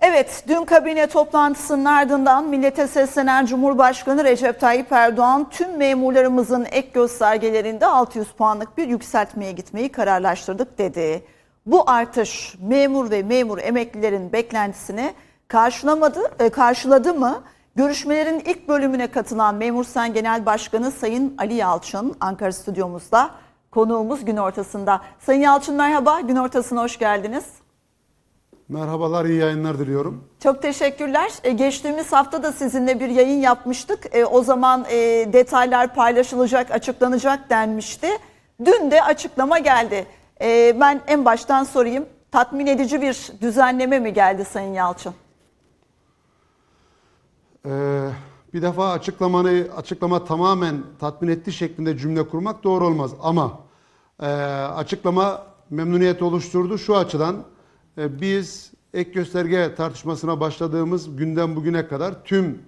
Evet, dün kabine toplantısının ardından millete seslenen Cumhurbaşkanı Recep Tayyip Erdoğan tüm memurlarımızın ek göstergelerinde 600 puanlık bir yükseltmeye gitmeyi kararlaştırdık dedi. Bu artış memur ve memur emeklilerin beklentisini karşılamadı, e, karşıladı mı? Görüşmelerin ilk bölümüne katılan Memur Sen Genel Başkanı Sayın Ali Yalçın Ankara stüdyomuzda konuğumuz gün ortasında. Sayın Yalçın merhaba, gün ortasına hoş geldiniz. Merhabalar, iyi yayınlar diliyorum. Çok teşekkürler. E, geçtiğimiz hafta da sizinle bir yayın yapmıştık. E, o zaman e, detaylar paylaşılacak, açıklanacak denmişti. Dün de açıklama geldi. Ben en baştan sorayım. Tatmin edici bir düzenleme mi geldi Sayın Yalçın? Ee, bir defa açıklamanı açıklama tamamen tatmin etti şeklinde cümle kurmak doğru olmaz. Ama e, açıklama memnuniyet oluşturdu şu açıdan. E, biz ek gösterge tartışmasına başladığımız günden bugüne kadar tüm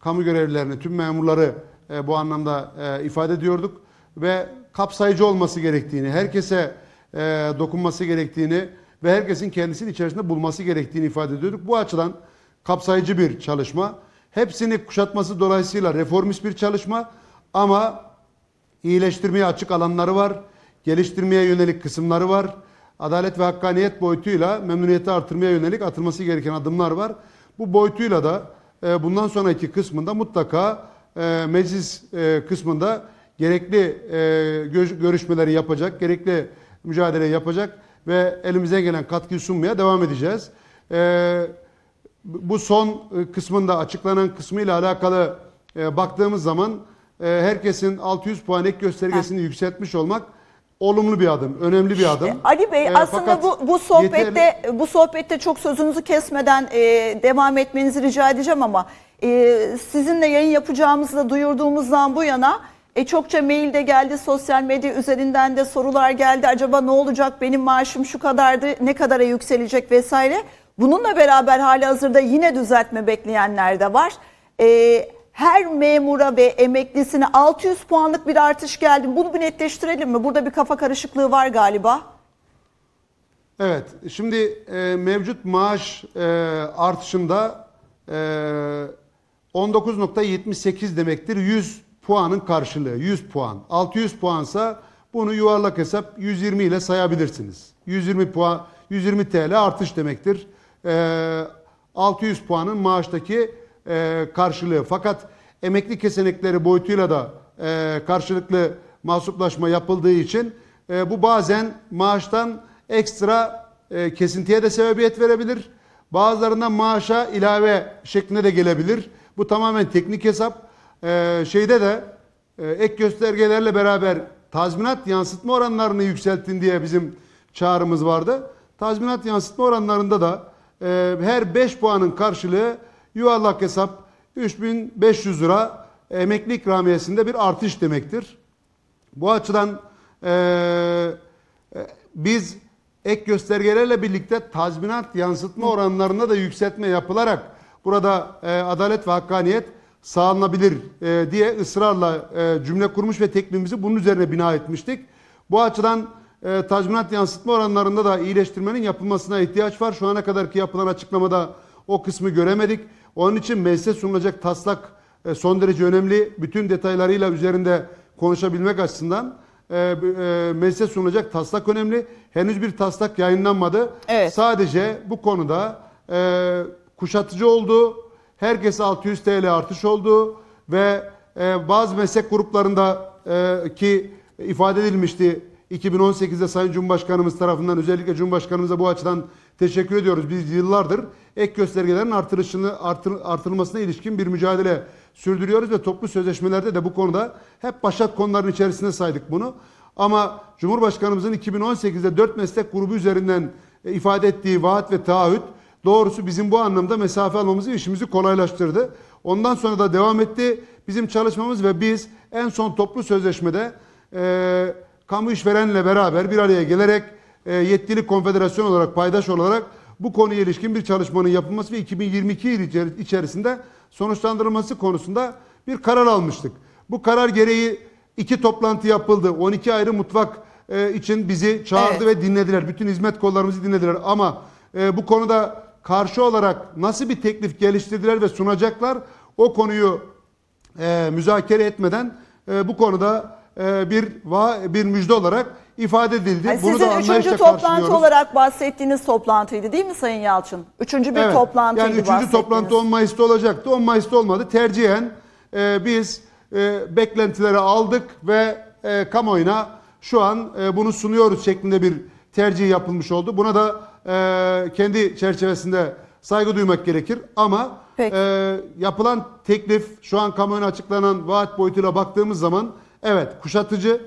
kamu görevlilerini, tüm memurları e, bu anlamda e, ifade ediyorduk ve kapsayıcı olması gerektiğini, herkese dokunması gerektiğini ve herkesin kendisinin içerisinde bulması gerektiğini ifade ediyorduk. Bu açıdan kapsayıcı bir çalışma. Hepsini kuşatması dolayısıyla reformist bir çalışma ama iyileştirmeye açık alanları var, geliştirmeye yönelik kısımları var. Adalet ve hakkaniyet boyutuyla memnuniyeti artırmaya yönelik atılması gereken adımlar var. Bu boyutuyla da e, bundan sonraki kısmında mutlaka e, meclis e, kısmında gerekli e, gö- görüşmeleri yapacak, gerekli mücadele yapacak ve elimize gelen katkıyı sunmaya devam edeceğiz. E, bu son kısmında açıklanan kısmıyla alakalı e, baktığımız zaman e, herkesin 600 puan ek göstergesini yükseltmiş olmak olumlu bir adım, önemli bir adım. Ali Bey E, aslında bu bu sohbette yeterli- bu sohbette çok sözünüzü kesmeden e, devam etmenizi rica edeceğim ama e, sizinle yayın yapacağımızı da duyurduğumuzdan bu yana e, çokça mail de geldi, sosyal medya üzerinden de sorular geldi. Acaba ne olacak? Benim maaşım şu kadardı, ne kadara yükselecek vesaire. Bununla beraber hali hazırda yine düzeltme bekleyenler de var. E, her memura ve emeklisine 600 puanlık bir artış geldi. Bunu bir netleştirelim mi? Burada bir kafa karışıklığı var galiba. Evet, şimdi e, mevcut maaş e, artışında e, 19.78 demektir 100 puanın karşılığı, 100 puan. 600 puansa bunu yuvarlak hesap 120 ile sayabilirsiniz. 120 puan, 120 TL artış demektir. E, 600 puanın maaştaki e, karşılığı. Fakat emekli kesenekleri boyutuyla da e, karşılıklı mahsuplaşma yapıldığı için e, bu bazen maaştan ekstra e, kesintiye de sebebiyet verebilir. Bazılarından maaşa ilave şeklinde de gelebilir. Bu tamamen teknik hesap. E, şeyde de e, ek göstergelerle beraber tazminat yansıtma oranlarını yükselttin diye bizim çağrımız vardı. Tazminat yansıtma oranlarında da e, her 5 puanın karşılığı yuvarlak hesap 3500 lira emekli ikramiyesinde bir artış demektir. Bu açıdan eee, e, biz ek göstergelerle birlikte tazminat yansıtma oranlarında da yükseltme yapılarak burada e, adalet ve hakkaniyet sağlanabilir e, diye ısrarla e, cümle kurmuş ve teklifimizi bunun üzerine bina etmiştik. Bu açıdan e, tazminat yansıtma oranlarında da iyileştirmenin yapılmasına ihtiyaç var. Şu ana kadarki yapılan açıklamada o kısmı göremedik. Onun için meclise sunulacak taslak e, son derece önemli. Bütün detaylarıyla üzerinde konuşabilmek açısından e, e, meclise sunulacak taslak önemli. Henüz bir taslak yayınlanmadı. Evet. Sadece bu konuda e, kuşatıcı oldu. Herkese 600 TL artış oldu ve e, bazı meslek gruplarında e, ki ifade edilmişti 2018'de Sayın Cumhurbaşkanımız tarafından özellikle Cumhurbaşkanımıza bu açıdan teşekkür ediyoruz. Biz yıllardır ek göstergelerin artırışını artır, artırılmasına ilişkin bir mücadele sürdürüyoruz ve toplu sözleşmelerde de bu konuda hep başat konuların içerisinde saydık bunu. Ama Cumhurbaşkanımızın 2018'de 4 meslek grubu üzerinden e, ifade ettiği vaat ve taahhüt doğrusu bizim bu anlamda mesafe almamızı işimizi kolaylaştırdı. Ondan sonra da devam etti bizim çalışmamız ve biz en son toplu sözleşmede e, kamu işverenle beraber bir araya gelerek e, yetkili konfederasyon olarak paydaş olarak bu konuya ilişkin bir çalışmanın yapılması ve 2022 yılı içeri- içerisinde sonuçlandırılması konusunda bir karar almıştık. Bu karar gereği iki toplantı yapıldı. 12 ayrı mutfak e, için bizi çağırdı Evet. ve dinlediler. Bütün hizmet kollarımızı dinlediler ama e, bu konuda karşı olarak nasıl bir teklif geliştirdiler ve sunacaklar o konuyu e, müzakere etmeden e, bu konuda e, bir va bir müjde olarak ifade edildi. Yani Bunu sizin da üçüncü toplantı olarak bahsettiğiniz toplantıydı değil mi Sayın Yalçın? Üçüncü bir Evet, toplantıydı Yani üçüncü toplantı 10 Mayıs'ta olacaktı. 10 Mayıs'ta olmadı. Tercihen e, biz e, beklentileri aldık ve e, kamuoyuna şu an e, bunu sunuyoruz şeklinde bir tercih yapılmış oldu. Buna da e, kendi çerçevesinde saygı duymak gerekir. Ama Peki. e, yapılan teklif şu an kamuoyuna açıklanan vaat boyutuyla baktığımız zaman evet kuşatıcı,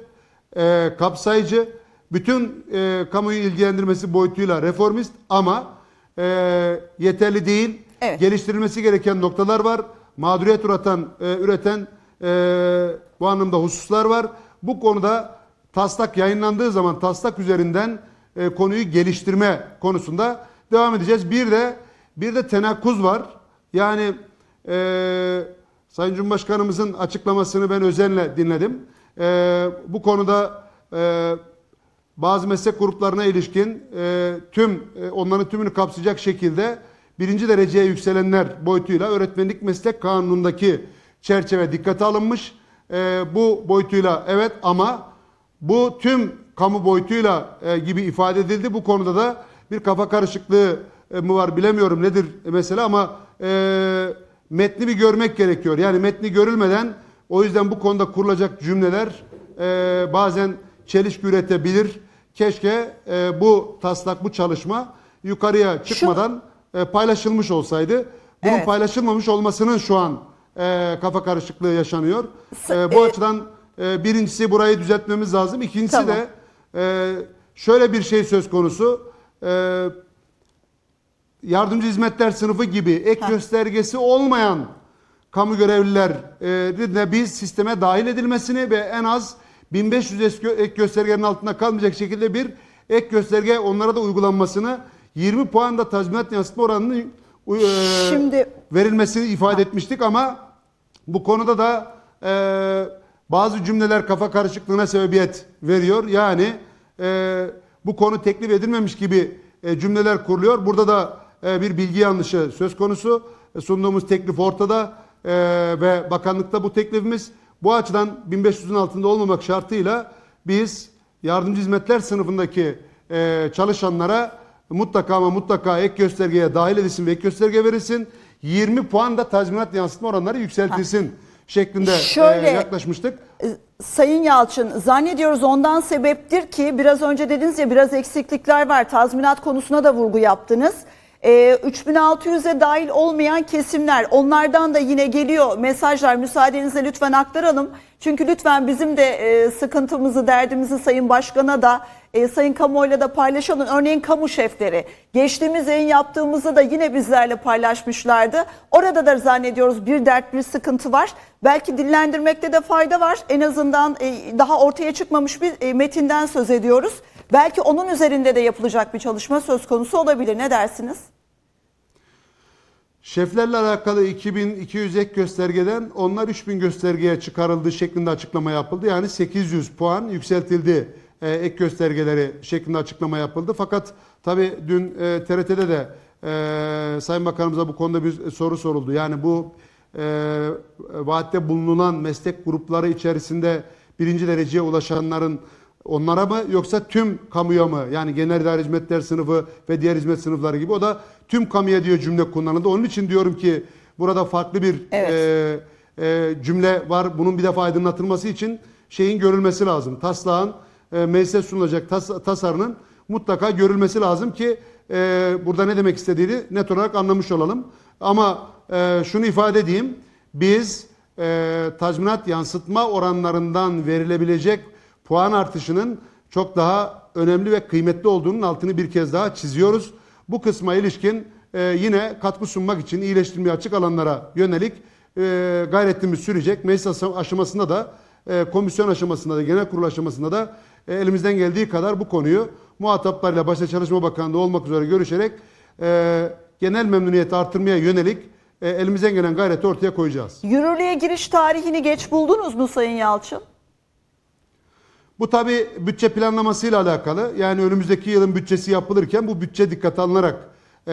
e, kapsayıcı, bütün e, kamuoyu ilgilendirmesi boyutuyla reformist ama e, yeterli değil. Evet. Geliştirilmesi gereken noktalar var. Mağduriyet üreten, e, üreten e, bu anlamda hususlar var. Bu konuda taslak yayınlandığı zaman taslak üzerinden e, konuyu geliştirme konusunda devam edeceğiz. Bir de bir de tenakkuz var. Yani e, Sayın Cumhurbaşkanımızın açıklamasını ben özenle dinledim. E, bu konuda e, bazı meslek gruplarına ilişkin e, tüm e, onların tümünü kapsayacak şekilde birinci dereceye yükselenler boyutuyla öğretmenlik meslek kanunundaki çerçeve dikkate alınmış. E, bu boyutuyla evet ama bu tüm kamu boyutuyla e, gibi ifade edildi. Bu konuda da bir kafa karışıklığı e, mı var bilemiyorum nedir mesela ama e, metni bir görmek gerekiyor. Yani metni görülmeden o yüzden bu konuda kurulacak cümleler e, bazen çelişki üretebilir. Keşke e, bu taslak, bu çalışma yukarıya çıkmadan e, paylaşılmış olsaydı. Bunun Evet. paylaşılmamış olmasının şu an e, kafa karışıklığı yaşanıyor. E, bu e- açıdan e, birincisi burayı düzeltmemiz lazım. İkincisi Tamam. de e, şöyle bir şey söz konusu. E, yardımcı hizmetler sınıfı gibi ek göstergesi olmayan kamu görevlilerin de biz sisteme dahil edilmesini ve en az 1500 eski- ek göstergenin altında kalmayacak şekilde bir ek gösterge onlara da uygulanmasını 20 puan da tazminat yansıtma oranının e, Şimdi- verilmesini ifade etmiştik ama bu konuda da e, bazı cümleler kafa karışıklığına sebebiyet veriyor. Yani e, bu konu teklif edilmemiş gibi e, cümleler kuruluyor. Burada da e, bir bilgi yanlışı söz konusu. E, sunduğumuz teklif ortada e, ve bakanlıkta bu teklifimiz. Bu açıdan 1500'ün altında olmamak şartıyla biz yardımcı hizmetler sınıfındaki e, çalışanlara mutlaka ama mutlaka ek göstergeye dahil edilsin ve ek gösterge verilsin. 20 puan da tazminat yansıtma oranları yükseltilsin şeklinde e, Şöyle- yaklaşmıştık. E, Sayın Yalçın zannediyoruz ondan sebeptir ki biraz önce dediniz ya biraz eksiklikler var. Tazminat konusuna da vurgu yaptınız. E, 3600'e dahil olmayan kesimler onlardan da yine geliyor mesajlar müsaadenizle lütfen aktaralım. Çünkü lütfen bizim de e, sıkıntımızı derdimizi Sayın Başkan'a da e, Sayın Kamuoy'la da paylaşalım. Örneğin kamu şefleri geçtiğimiz yayın yaptığımızda da yine bizlerle paylaşmışlardı. Orada da zannediyoruz bir dert bir sıkıntı var. Belki dillendirmekte de fayda var. En azından e, daha ortaya çıkmamış bir e, metinden söz ediyoruz. Belki onun üzerinde de yapılacak bir çalışma söz konusu olabilir. Ne dersiniz? Şeflerle alakalı 2200 ek göstergeden onlar 3000 göstergeye çıkarıldığı şeklinde açıklama yapıldı. Yani 800 puan yükseltildi e, ek göstergeleri şeklinde açıklama yapıldı. Fakat tabii dün e, TRT'de de e, Sayın Bakanımıza bu konuda bir soru soruldu. Yani bu e, vaatte bulunan meslek grupları içerisinde birinci dereceye ulaşanların onlara mı yoksa tüm kamuya mı? Yani genel idare hizmetler sınıfı ve diğer hizmet sınıfları gibi o da tüm kamuya diyor cümle kullanıldı. Onun için diyorum ki burada farklı bir Evet. e, e, cümle var. Bunun bir defa aydınlatılması için şeyin görülmesi lazım. Taslağın e, meclise sunulacak tas- tasarının mutlaka görülmesi lazım ki e, burada ne demek istediğini net olarak anlamış olalım. Ama e, şunu ifade edeyim. Biz e, tazminat yansıtma oranlarından verilebilecek puan artışının çok daha önemli ve kıymetli olduğunun altını bir kez daha çiziyoruz. Bu kısma ilişkin e, yine katkı sunmak için iyileştirmeye açık alanlara yönelik e, gayretimiz sürecek. Meclis aşam- aşamasında da e, komisyon aşamasında da genel kurul aşamasında da e, elimizden geldiği kadar bu konuyu muhataplarıyla başta Çalışma Bakanlığı olmak üzere görüşerek e, genel memnuniyeti artırmaya yönelik e, elimizden gelen gayreti ortaya koyacağız. Yürürlüğe giriş tarihini geç buldunuz mu Sayın Yalçın? Bu tabi bütçe planlamasıyla alakalı. Yani önümüzdeki yılın bütçesi yapılırken bu bütçe dikkate alınarak e,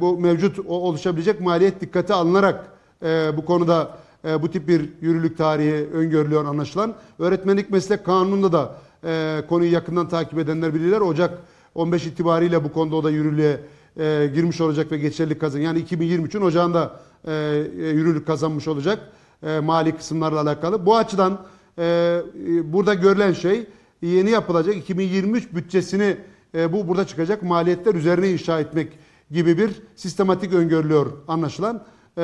bu mevcut oluşabilecek maliyet dikkate alınarak e, bu konuda e, bu tip bir yürürlük tarihi öngörülüyor anlaşılan. Öğretmenlik meslek kanununda da e, konuyu yakından takip edenler bilirler. Ocak 15 itibariyle bu konuda o da yürürlüğe e, girmiş olacak ve geçerlilik kazan. Yani 2023'ün ocağında e, e, yürürlük kazanmış olacak e, mali kısımlarla alakalı. Bu açıdan e, e, burada görülen şey yeni yapılacak 2023 bütçesini e, bu burada çıkacak maliyetler üzerine inşa etmek gibi bir sistematik öngörülüyor anlaşılan. E,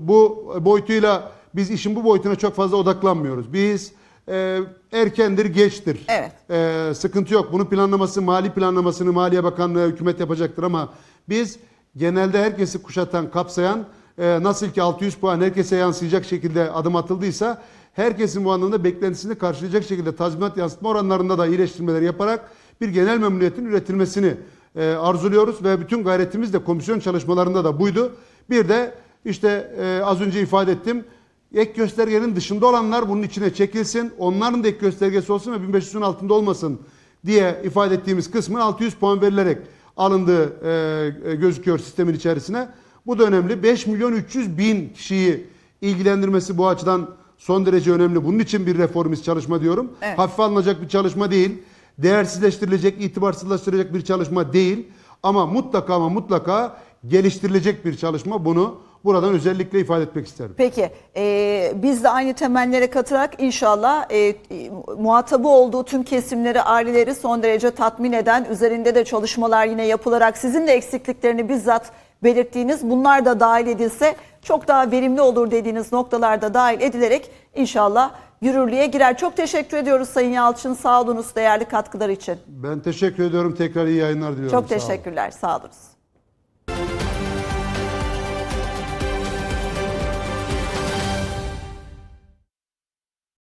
bu boyutuyla biz işin bu boyutuna çok fazla odaklanmıyoruz. Biz e, erkendir, geçtir. Evet. E, sıkıntı yok. Bunun planlaması, mali planlamasını Maliye Bakanlığı hükümet yapacaktır ama biz genelde herkesi kuşatan, kapsayan e, nasıl ki 600 puan herkese yansıyacak şekilde adım atıldıysa herkesin bu anlamda beklentisini karşılayacak şekilde tazminat yansıtma oranlarında da iyileştirmeler yaparak bir genel memnuniyetin üretilmesini e, arzuluyoruz ve bütün gayretimiz de komisyon çalışmalarında da buydu. Bir de işte e, az önce ifade ettim ek göstergenin dışında olanlar bunun içine çekilsin. Onların da ek göstergesi olsun ve 1500'ün altında olmasın diye ifade ettiğimiz kısmın 600 puan verilerek alındığı e, e, gözüküyor sistemin içerisine. Bu da önemli. 5 milyon 300 bin kişiyi ilgilendirmesi bu açıdan son derece önemli. Bunun için bir reformist çalışma diyorum. Evet. Hafife alınacak bir çalışma değil. Değersizleştirilecek, itibarsızlaştıracak bir çalışma değil. Ama mutlaka ama mutlaka geliştirilecek bir çalışma. Bunu buradan özellikle ifade etmek isterim. Peki e, biz de aynı temellere katılarak inşallah e, muhatabı olduğu tüm kesimleri, aileleri son derece tatmin eden, üzerinde de çalışmalar yine yapılarak sizin de eksikliklerini bizzat belirttiğiniz bunlar da dahil edilse çok daha verimli olur dediğiniz noktalarda dahil edilerek inşallah yürürlüğe girer. Çok teşekkür ediyoruz Sayın Yalçın. Sağ olunuz değerli katkılar için. Ben teşekkür ediyorum. Tekrar iyi yayınlar diliyorum. Çok Sağ teşekkürler. Sağ olunuz.